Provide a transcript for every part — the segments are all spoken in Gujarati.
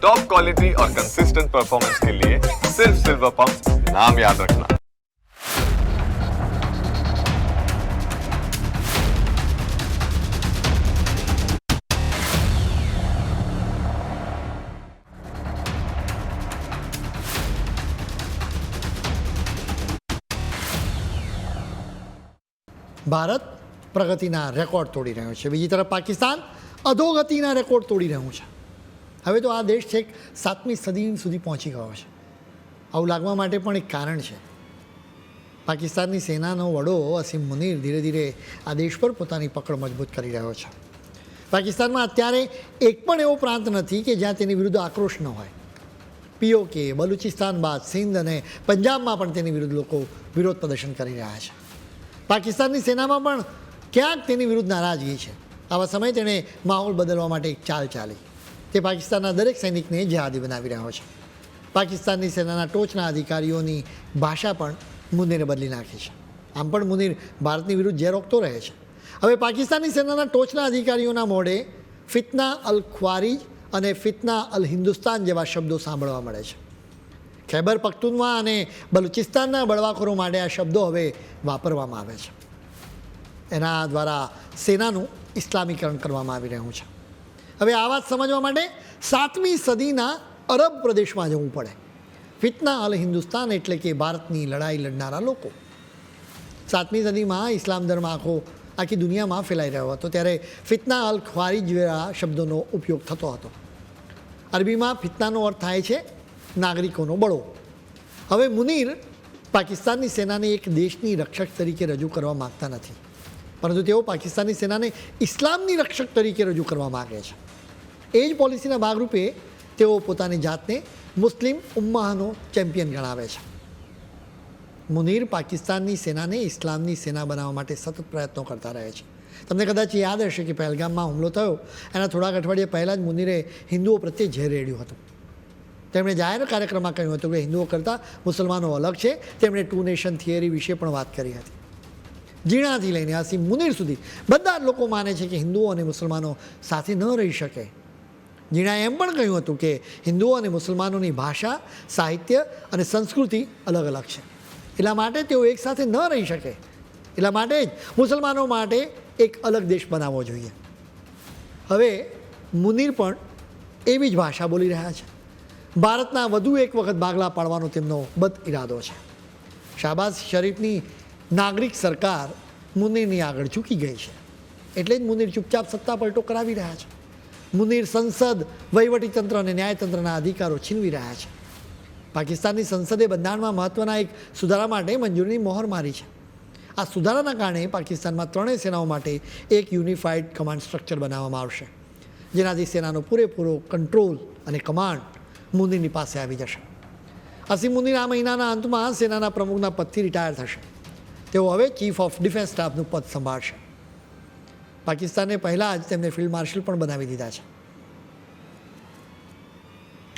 टॉप क्वालिटी और कंसिस्टेंट परफॉर्मेंस के लिए सिर्फ सिल्वर पंप नाम याद रखना ભારત પ્રગતિના રેકોર્ડ તોડી રહ્યો છે બીજી તરફ પાકિસ્તાન અધોગતિના રેકોર્ડ તોડી રહ્યું છે હવે તો આ દેશ છેક સાતમી સદી સુધી પહોંચી ગયો છે. આવું લાગવા માટે પણ એક કારણ છે. પાકિસ્તાનની સેનાનો વડો અસીમ મુનીર ધીરે ધીરે આ દેશ પર પોતાની પકડ મજબૂત કરી રહ્યો છે. પાકિસ્તાનમાં અત્યારે એક પણ એવો પ્રાંત નથી કે જ્યાં તેની વિરુદ્ધ આક્રોશ ન હોય. પીઓકે બલુચિસ્તાન બાદ સિંધ અને પંજાબમાં પણ તેની વિરુદ્ધ લોકો વિરોધ પ્રદર્શન કરી રહ્યા છે. પાકિસ્તાનની સેનામાં પણ ક્યાંક તેની વિરુદ્ધ નારાજગી છે. આવા સમયે તેણે માહોલ બદલવા માટે એક ચાલ ચાલી. તે પાકિસ્તાનના દરેક સૈનિકને જહાદી બનાવી રહ્યો છે. પાકિસ્તાનની સેનાના ટોચના અધિકારીઓની ભાષા પણ મુનિરે બદલી નાખી છે. આમ પણ મુનિર ભારતની વિરુદ્ધ જે રોકતો રહે છે. હવે પાકિસ્તાનની સેનાના ટોચના અધિકારીઓના મોઢે ફિતના અલ ખ્વારીજ અને ફિતના અલ હિન્દુસ્તાન જેવા શબ્દો સાંભળવા મળે છે. ખૈબર પખ્તુનવા અને બલુચિસ્તાનના બળવાખોરો માટે આ શબ્દો હવે વાપરવામાં આવે છે. એના દ્વારા સેનાનું ઇસ્લામીકરણ કરવામાં આવી રહ્યું છે. હવે આ વાત સમજવા માટે સાતમી સદીના અરબ પ્રદેશમાં જવું પડે. ફિતના અલ હિન્દુસ્તાન એટલે કે ભારતની લડાઈ લડનારા લોકો. સાતમી સદીમાં ઇસ્લામ ધર્મ આખો, આખી દુનિયામાં ફેલાઈ રહ્યો હતો, ત્યારે ફિતના અલ ખ્વારિજ જેવા શબ્દોનો ઉપયોગ થતો હતો. અરબીમાં ફિતનાનો અર્થ થાય છે નાગરિકોનો બળો. હવે મુનીર પાકિસ્તાનની સેનાને એક દેશની રક્ષક તરીકે રજૂ કરવા માગતા નથી. પરંતુ તેઓ પાકિસ્તાનની સેનાને ઇસ્લામની રક્ષક તરીકે રજૂ કરવા માગે છે. એ જ પોલિસીના ભાગરૂપે તેઓ પોતાની જાતને મુસ્લિમ ઉમ્માહનો ચેમ્પિયન ગણાવે છે. મુનીર પાકિસ્તાનની સેનાને ઇસ્લામની સેના બનાવવા માટે સતત પ્રયત્નો કરતા રહે છે. તમને કદાચ યાદ હશે કે પહેલગામમાં હુમલો થયો, એના થોડાક અઠવાડિયા પહેલાં જ મુનીરે હિન્દુઓ પ્રત્યે ઝેર રેડ્યું હતું. તેમણે જાહેર કાર્યક્રમમાં કહ્યું હતું કે હિન્દુઓ કરતાં મુસલમાનો અલગ છે. તેમણે ટુ નેશન થિયરી વિશે પણ વાત કરી હતી. જીણાથી લઈને આસી મુનીર સુધી બધા જ લોકો માને છે કે હિન્દુઓ અને મુસલમાનો સાથે ન રહી શકે. જીણાએ એમ પણ કહ્યું હતું કે હિન્દુઓ અને મુસલમાનોની ભાષા, સાહિત્ય અને સંસ્કૃતિ અલગ અલગ છે. એટલા માટે તેઓ એકસાથે ન રહી શકે. એટલા માટે જ મુસલમાનો માટે એક અલગ દેશ બનાવવો જોઈએ. હવે મુનિર પણ એવી જ ભાષા બોલી રહ્યા છે. ભારતના વધુ એક વખત ભાગલા પાડવાનો તેમનો બદ ઇરાદો છે. શાહબાઝ શરીફની નાગરિક સરકાર મુનિરની આગળ ચૂકી ગઈ છે. એટલે જ મુનિર ચૂપચાપ સત્તા પલટો કરાવી રહ્યા છે. મુનીર સંસદ વહીવટીતંત્ર અને ન્યાયતંત્રના અધિકારો છીનવી રહ્યા છે. પાકિસ્તાનની સંસદે બંધારણમાં મહત્ત્વના એક સુધારા માટે મંજૂરીની મોહર મારી છે. આ સુધારાના કારણે પાકિસ્તાનમાં ત્રણેય સેનાઓ માટે એક યુનિફાઈડ કમાન્ડ સ્ટ્રક્ચર બનાવવામાં આવશે, જેનાથી સેનાનો પૂરેપૂરો કંટ્રોલ અને કમાન્ડ મુનીરની પાસે આવી જશે. અસીમ મુનીર આ મહિનાના અંતમાં સેનાના પ્રમુખના પદથી રિટાયર થશે. તેઓ હવે ચીફ ઓફ ડિફેન્સ સ્ટાફનું પદ સંભાળશે. પાકિસ્તાને પહેલાં જ તેમને ફિલ્ડ માર્શલ પણ બનાવી દીધા છે.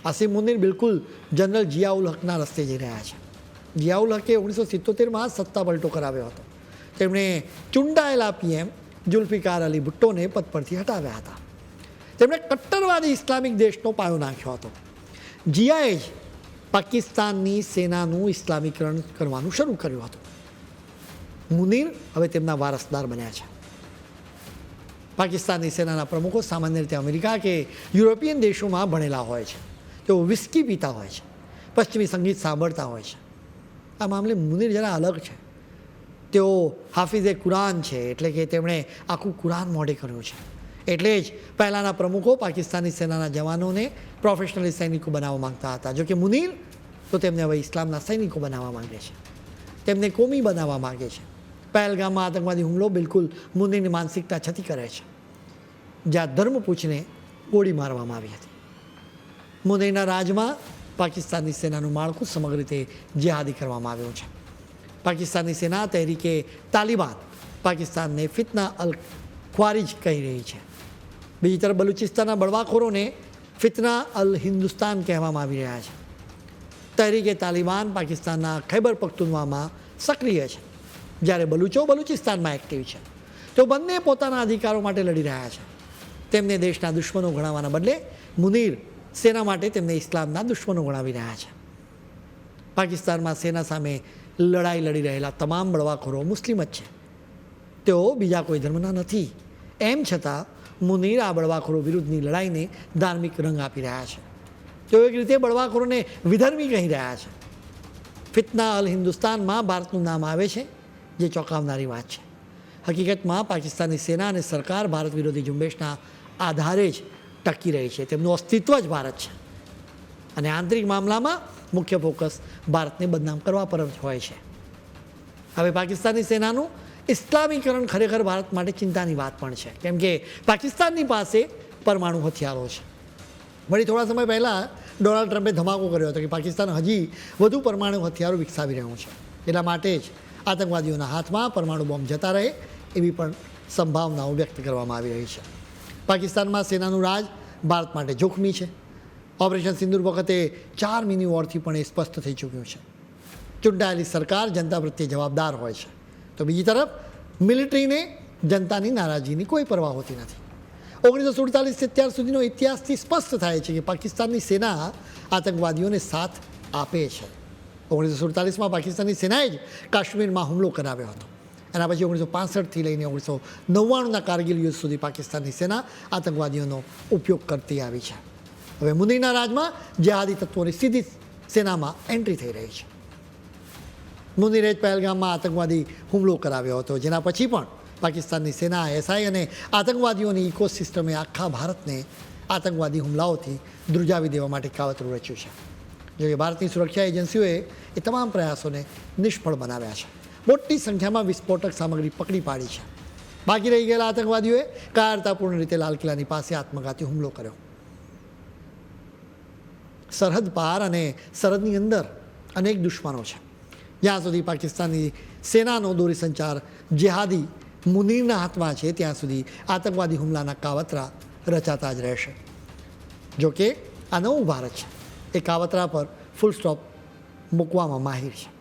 આસિમ મુનિર બિલકુલ જનરલ જિયાઉલ હકના રસ્તે જઈ રહ્યા છે. જિયાઉલ હકે ઓગણીસો સિત્તોતેરમાં સત્તા પલટો કરાવ્યો હતો. તેમણે ચૂંટાયેલા પીએમ જુલ્ફિકાર અલી ભુટ્ટોને પદ પરથી હટાવ્યા હતા. તેમણે કટ્ટરવાદી ઇસ્લામિક દેશનો પાયો નાખ્યો હતો. જિયાએ જ પાકિસ્તાનની સેનાનું ઇસ્લામીકરણ કરવાનું શરૂ કર્યું હતું. મુનીર હવે તેમના વારસદાર બન્યા છે. પાકિસ્તાનની સેનાના પ્રમુખો સામાન્ય રીતે અમેરિકા કે યુરોપિયન દેશોમાં ભણેલા હોય છે. તેઓ વિસ્કી પીતા હોય છે. પશ્ચિમી સંગીત સાંભળતા હોય છે. આ મામલે મુનીર જરા અલગ છે. તેઓ હાફિઝે કુરાન છે, એટલે કે તેમણે આખું કુરાન મોઢે કર્યું છે. એટલે જ પહેલાંના પ્રમુખો પાકિસ્તાની સેનાના જવાનોને પ્રોફેશનલી સૈનિકો બનાવવા માંગતા હતા. જોકે મુનિર તો તેમને હવે ઇસ્લામના સૈનિકો બનાવવા માગે છે. તેમને કોમી બનાવવા માગે છે. પહેલગામમાં આતંકવાદી હુમલો બિલકુલ મુનિરની માનસિકતા છતી કરે છે. જ્યાં ધર્મપૂછને ગોળી મારવામાં આવી હતી. મુનીરના રાજમાં પાકિસ્તાનની સેનાનું માળખું સમગ્ર રીતે જેહાદી કરવામાં આવ્યું છે. પાકિસ્તાનની સેના તહેરીકે તાલિબાન પાકિસ્તાનને ફિતના અલ ખ્વારીજ કહી રહી છે. બીજી તરફ બલુચિસ્તાનના બળવાખોરોને ફિતના અલ હિન્દુસ્તાન કહેવામાં આવી રહ્યા છે. તહેરીકે તાલિબાન પાકિસ્તાનના ખૈબર પખ્તુનવામાં સક્રિય છે. જ્યારે બલુચો બલુચિસ્તાનમાં એક્ટિવ છે, તો બંને પોતાના અધિકારો માટે લડી રહ્યા છે. તેમને દેશના દુશ્મનો ગણાવવાના બદલે મુનીર સેના માટે તેમને ઇસ્લામના દુશ્મનો ગણાવી રહ્યા છે. પાકિસ્તાનમાં સેના સામે લડાઈ લડી રહેલા તમામ બળવાખોરો મુસ્લિમ જ છે. તેઓ બીજા કોઈ ધર્મના નથી. એમ છતાં મુનીર આ બળવાખોરો વિરુદ્ધની લડાઈને ધાર્મિક રંગ આપી રહ્યા છે. તેઓ એક રીતે બળવાખોરોને વિધર્મી કહી રહ્યા છે. ફિતના અલ હિન્દુસ્તાનમાં ભારતનું નામ આવે છે, જે ચોંકાવનારી વાત છે. હકીકતમાં પાકિસ્તાની સેના અને સરકાર ભારત વિરોધી ઝુંબેશના આધારે જ ટકી રહી છે. તેમનું અસ્તિત્વ જ ભારત છે. અને આંતરિક મામલામાં મુખ્ય ફોકસ ભારતને બદનામ કરવા પર જ હોય છે. હવે પાકિસ્તાની સેનાનું ઇસ્લામીકરણ ખરેખર ભારત માટે ચિંતાની વાત પણ છે. કેમ કે પાકિસ્તાનની પાસે પરમાણુ હથિયારો છે. વળી થોડા સમય પહેલાં ડોનાલ્ડ ટ્રમ્પે ધમાકો કર્યો હતો કે પાકિસ્તાન હજી વધુ પરમાણુ હથિયારો વિકસાવી રહ્યું છે. એટલા માટે જ આતંકવાદીઓના હાથમાં પરમાણુ બોમ્બ જતા રહે. એવી પણ સંભાવનાઓ વ્યક્ત કરવામાં આવી રહી છે. પાકિસ્તાનમાં સેનાનું રાજ ભારત માટે જોખમી છે. ઓપરેશન સિંદૂર વખતે ચાર મિની વોરથી પણ એ સ્પષ્ટ થઈ ચૂક્યું છે. ચૂંટાયેલી સરકાર જનતા પ્રત્યે જવાબદાર હોય છે. તો બીજી તરફ, મિલિટરીને જનતાની નારાજીની કોઈ પરવા હોતી નથી. ઓગણીસો સુડતાલીસથી અત્યાર સુધીનો ઇતિહાસથી સ્પષ્ટ થાય છે કે પાકિસ્તાનની સેના આતંકવાદીઓને સાથ આપે છે. ઓગણીસો સુડતાલીસમાં પાકિસ્તાનની સેનાએ જ કાશ્મીરમાં હુમલો કરાવ્યો હતો. એના પછી ઓગણીસો પાસઠથી લઈને ઓગણીસો નવ્વાણુંના કારગિલ યુદ્ધ સુધી પાકિસ્તાનની સેના આતંકવાદીઓનો ઉપયોગ કરતી આવી છે. હવે મુનીરના રાજમાં જેહાદી તત્વોની સીધી સેનામાં એન્ટ્રી થઈ રહી છે. મુનીરે જ પહેલગામમાં આતંકવાદી હુમલો કરાવ્યો હતો, જેના પછી પણ પાકિસ્તાનની સેના, એસઆઈ અને આતંકવાદીઓની ઇકોસિસ્ટમે આખા ભારતને આતંકવાદી હુમલાઓથી ધ્રુજાવી દેવા માટે કાવતરું રચ્યું છે. જોકે ભારતની સુરક્ષા એજન્સીઓએ એ તમામ પ્રયાસોને નિષ્ફળ બનાવ્યા છે. મોટી સંખ્યામાં વિસ્ફોટક સામગ્રી પકડી પાડી છે. બાકી રહી ગયેલા આતંકવાદીઓએ કાયરતાપૂર્ણ રીતે લાલ કિલ્લાની પાસે આત્મઘાતી હુમલો કર્યો. સરહદ પાર અને સરહદની અંદર અનેક દુશ્મનો છે. જ્યાં સુધી પાકિસ્તાની સેનાનો દોરી સંચાર જેહાદી મુનીરના હાથમાં છે, ત્યાં સુધી આતંકવાદી હુમલાના કાવતરા રચાતા જ રહેશે. જોકે આ નવું ભારત છે. એ કાવતરા પર ફૂલ સ્ટોપ મૂકવામાં માહિર છે.